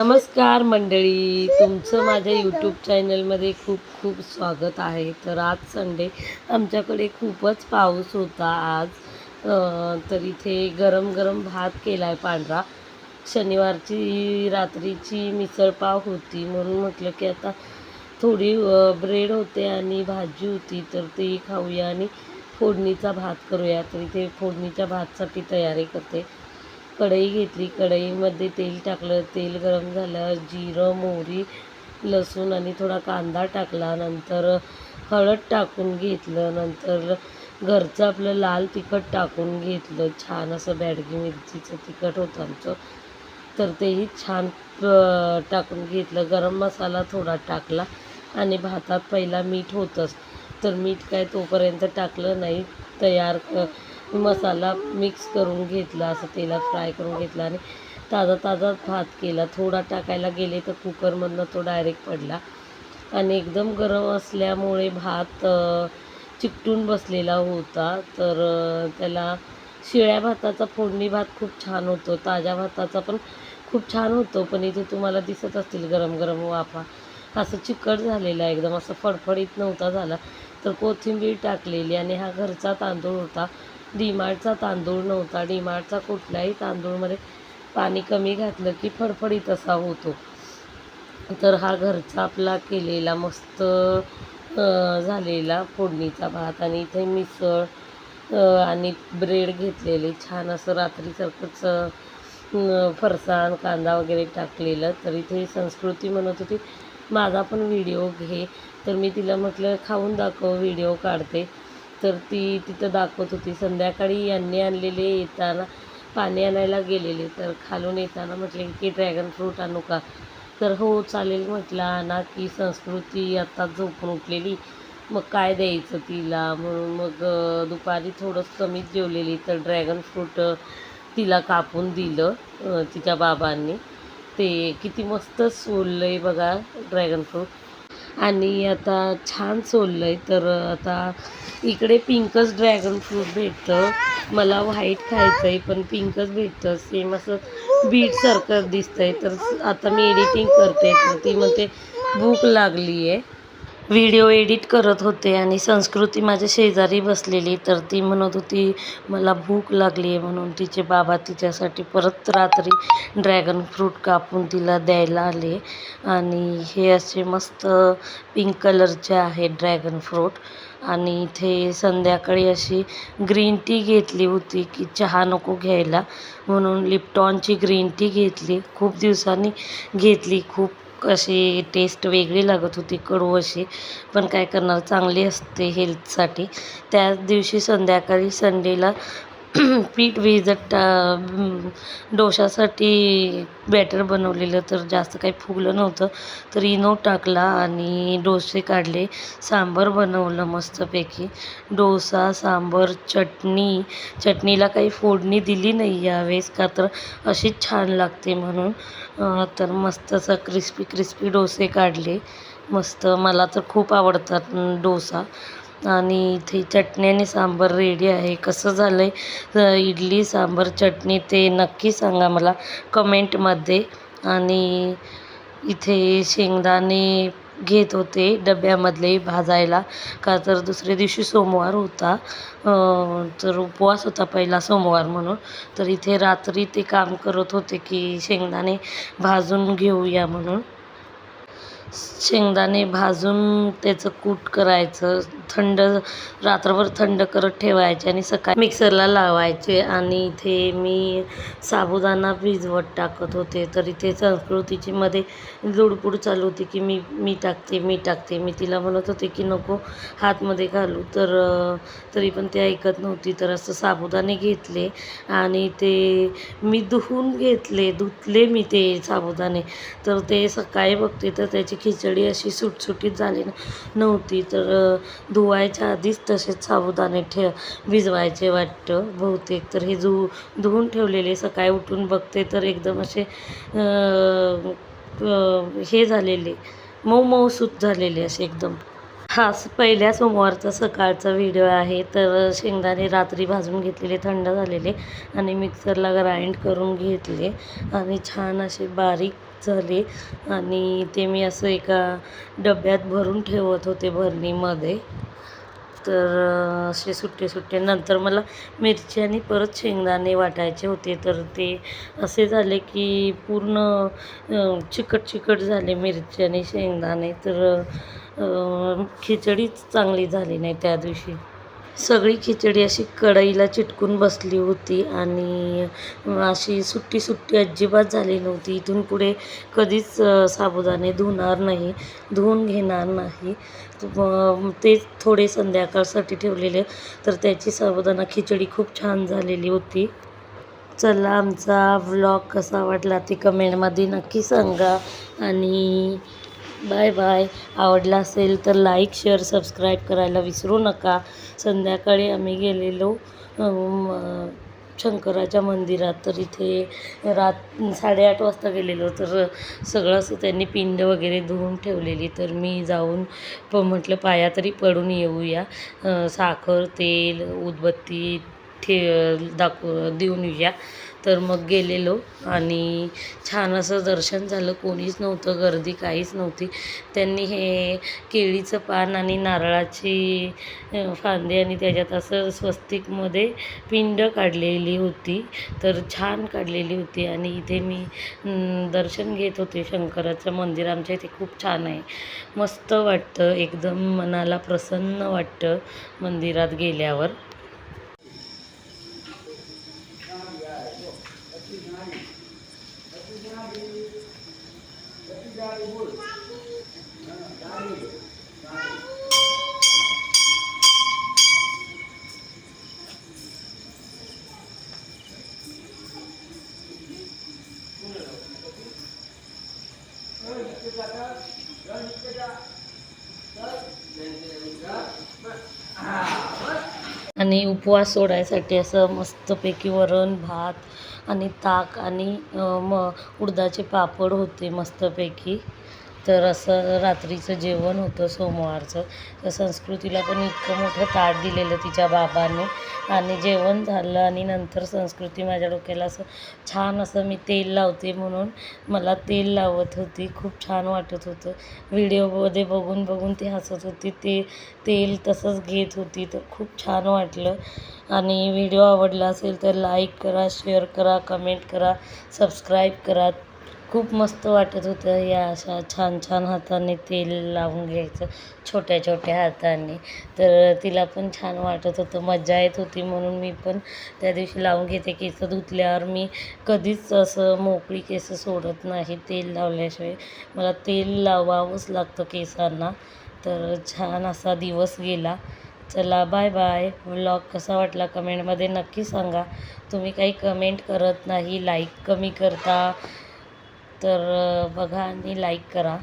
नमस्कार मंडळी तुमचं माझ्या यूट्यूब चॅनलमध्ये खूप खूप स्वागत आहे. तर आज संडे आमच्याकडे खूपच पाऊस होता आज. तर इथे गरम गरम भात केला आहे पांढरा. शनिवारची रात्रीची मिसळपाव होती म्हणून म्हटलं की आता थोडी ब्रेड होते आणि भाजी होती तर ती खाऊया आणि फोडणीचा भात करूया. तर इथे फोडणीच्या भातसाठी तयारी करते. कढई घेतली. कढईमध्ये तेल टाकलं. तेल गरम झालं जिरं मोहरी लसूण आणि थोडा कांदा टाकला. नंतर हळद टाकून घेतलं. नंतर घरचं आपलं लाल तिखट टाकून घेतलं. छान असं बॅडगी मिरचीचं तिखट होतं आमचं. तर तेही छान टाकून घेतलं. गरम मसाला थोडा टाकला आणि भातात पहिला मीठ होतंच. तर मीठ काय तोपर्यंत टाकलं नाही. तयार मसाला मिक्स करून घेतला असं तेलात फ्राय करून घेतला आणि ताजा ताजा भात केला. थोडा टाकायला गेले तर कुकरमधनं तो डायरेक्ट पडला. आणि एकदम गरम असल्यामुळे भात चिकटून बसलेला होता. तर त्याला शिळ्या भाताचा फोडणी भात खूप छान होतो. ताज्या भाताचा पण खूप छान होतो पण इथे तुम्हाला दिसत असतील गरम गरम वाफा. असं चिकट झालेला एकदम असं फडफडीत नव्हता झाला. तर कोथिंबीर टाकलेली आणि हा घरचा तांदूळ होता. डीमार्टचा तांदूळ नव्हता. डीमार्टचा कुठल्याही तांदूळमध्ये पाणी कमी घातलं की फडफडीत असा होतो. तर हा घरचा आपला केलेला मस्त झालेला फोडणीचा भात आणि इथे मिसळ आणि ब्रेड घेतलेले. छान असं रात्रीसारखंच फरसाण कांदा वगैरे टाकलेलं. तर इथे संस्कृती म्हणत होती माझा पण व्हिडिओ घे. तर मी तिला म्हटलं खाऊन दाखव व्हिडिओ काढते. तर ती तिथं दाखवत होती. संध्याकाळी यांनी आणलेले येताना पाणी आणायला गेलेले. तर खालून येताना म्हटले की ड्रॅगन फ्रूट आणू का? तर हो चालेल म्हटलं. आणा की संस्कृती आत्ताच झोपून उठलेली. मग काय द्यायचं तिला? म्हणून मग दुपारी थोडंसं कमीच जेवलेली. तर ड्रॅगन फ्रूट तिला कापून दिलं तिच्या बाबांनी. ते किती मस्त सोललं आहे बघा ड्रॅगन फ्रूट. आणि आता छान सोललं आहे तर आता इकडे पिंकच ड्रॅगन फ्रूट भेटतं. मला व्हाईट खायचं आहे पण पिंकच भेटतं. सेम असं बीटसारखं दिसतं आहे तर आता मी एडिटिंग करते. तर ती म्हणते भूक लागली आहे व्हिडिओ एडिट करत होते आणि संस्कृती माझ्या शेजारी बसलेली. तर ती म्हणत होती मला भूक लागली आहे म्हणून तिचे बाबा तिच्यासाठी परत रात्री ड्रॅगन फ्रूट कापून तिला द्यायला आले. आणि हे असे मस्त पिंक कलरचे आहेत ड्रॅगन फ्रूट आणि इथे संध्याकाळी अशी ग्रीन टी घेतली होती की चहा नको घ्यायला म्हणून लिप्टॉनची ग्रीन टी घेतली. खूप दिवसांनी घेतली. खूप अशी टेस्ट वेगळी लागत होती कडू अशी. पण काय करणार चांगली असते हेल्थसाठी त्याच दिवशी संध्याकाळी संडेला पीठ भिजत टा डोशासाठी बॅटर बनवलेलं तर जास्त काही फुगलं नव्हतं. तर इनो टाकला आणि डोसे काढले. सांबर बनवलं मस्तपैकी. डोसा सांबर चटणी. चटणीला काही फोडणी दिली नाही यावेळेस का तर अशीच छान लागते म्हणून तर मस्त असं क्रिस्पी क्रिस्पी डोसे काढले. मस्त मला तर खूप आवडतात डोसा. आणि इथे चटणी आणि सांबार रेडी आहे. कसं झालं आहे इडली सांबार चटणी ते नक्की सांगा मला कमेंटमध्ये आणि इथे शेंगदाणे घेत होते डब्यामधले भाजायला. का तर दुसऱ्या दिवशी सोमवार होता. तर उपवास होता पहिला सोमवार म्हणून. तर इथे रात्री ते काम करत होते की शेंगदाणे भाजून घेऊया म्हणून. शेंगदाणे भाजून त्याचं कूट करायचं थंड रात्रभर थंड करत ठेवायचे आणि सकाळी मिक्सरला लावायचे आणि इथे मी साबुदाणा भिजवत टाकत होते. तर इथे संस्कृतीची मध्ये लुडपूड चालू होती की मी मी टाकते मी टाकते. मी तिला म्हणत होते की नको हातमध्ये घालू. तर तरी पण ते ऐकत नव्हती. तर असं साबुदाणे घेतले आणि ते मी धुवून घेतले धुतले मी ते साबुदाणे. तर ते सकाळी बघते तर त्याची खिचडी अशी सुटसुटीत झाली नव्हती. तर धुवायच्या आधीच तसेच साबुदाणे ठेव भिजवायचे वाटतं बहुतेक. तर हे धु धुवून ठेवलेले. सकाळी उठून बघते तर एकदम असे हे झालेले. मऊ मऊ सूत झालेले असे एकदम. हा स- पहिल्या सोमवारचा सकाळचा व्हिडिओ आहे. तर शेंगदाणे रात्री भाजून घेतलेले थंड झालेले आणि मिक्सरला ग्राइंड करून घेतले आणि छान असे बारीक झाले आणि ते मी असं एका डब्यात भरून ठेवत होते भरणीमध्ये. तर असे सुट्टे सुट्टे नंतर मला मिरची आणि परत शेंगदाणे वाटायचे होते. तर ते असे झाले की पूर्ण चिकट चिकट झाले मिरची आणि शेंगदाणे. तर खिचडीच चांगली झाली नाही त्या दिवशी. सगळी खिचडी अशी कढईला चिटकून बसली होती आणि अशी सुट्टी सुट्टी अजिबात झाली नव्हती. इथून पुढे कधीच साबुदाणे धुणार नाही धुवून घेणार नाही. ते थोडे संध्याकाळसाठी ठेवलेले तर त्याची साबुदाणा खिचडी खूप छान झालेली होती. चला आमचा व्लॉग कसा वाटला ते कमेंटमध्ये नक्की सांगा. आणि बाय बाय. आवडला असेल तर लाईक शेअर सबस्क्राईब करायला विसरू नका. संध्याकाळी आम्ही गेलेलो शंकराच्या मंदिरात. तर इथे रात साडेआठ वाजता गेलेलो. तर सगळं असं त्यांनी पिंड वगैरे धुवून ठेवलेली. तर मी जाऊन प म्हटलं पाया तरी पडून येऊया. साखर तेल उदबत्ती ठे दाखव देऊन येऊया. तर मग गेलेलो आणि छान असं दर्शन झालं. कोणीच नव्हतं गर्दी काहीच नव्हती. त्यांनी हे केळीचं पान आणि नारळाची फांदी आणि त्याच्यात असं स्वस्तिकमध्ये पिंड काढलेली होती. तर छान काढलेली होती आणि इथे मी दर्शन घेत होते. शंकराचं मंदिर आमच्या इथे खूप छान आहे. मस्त वाटतं. एकदम मनाला प्रसन्न वाटतं मंदिरात गेल्यावर. Bye. आणि उपवास सोडायसाठी असं मस्तपैकी वरण भात आणि ताक आणि म उडदाचे पापड होते मस्तपैकी. तर असं रात्रीचं जेवण होतं सोमवारचं. तर संस्कृतीला पण इतकं मोठं ताट दिलेलं तिच्या बाबाने. आणि जेवण झालं आणि नंतर संस्कृती माझ्या डोक्याला असं छान असं मी तेल लावते म्हणून मला तेल लावत होती. खूप छान वाटत होतं. व्हिडिओमध्ये बघून बघून ती हसत होती. ते तेल तसंच घेत होती. तर खूप छान वाटलं. आणि व्हिडिओ आवडला असेल तर लाईक करा शेअर करा कमेंट करा सबस्क्राईब करा. खूप मस्त वाटत होतं या अशा छान छान हाताने तेल लावून घ्यायचं छोट्या छोट्या हाताने. तर तिला पण छान वाटत होतं. मजा येत होती म्हणून मी पण त्या दिवशी लावून घेते केस धुतल्यावर मी कधीच असं मोकळी केस सोडत नाही तेल लावल्याशिवाय. मला तेल लावावंच लागतं केसांना. तर छान असा दिवस गेला. चला बाय बाय. व्लॉग कसा वाटला कमेंटमध्ये नक्की सांगा. तुम्ही काही कमेंट करत नाही लाईक कमी करता. तर बघा आणि लाईक करा.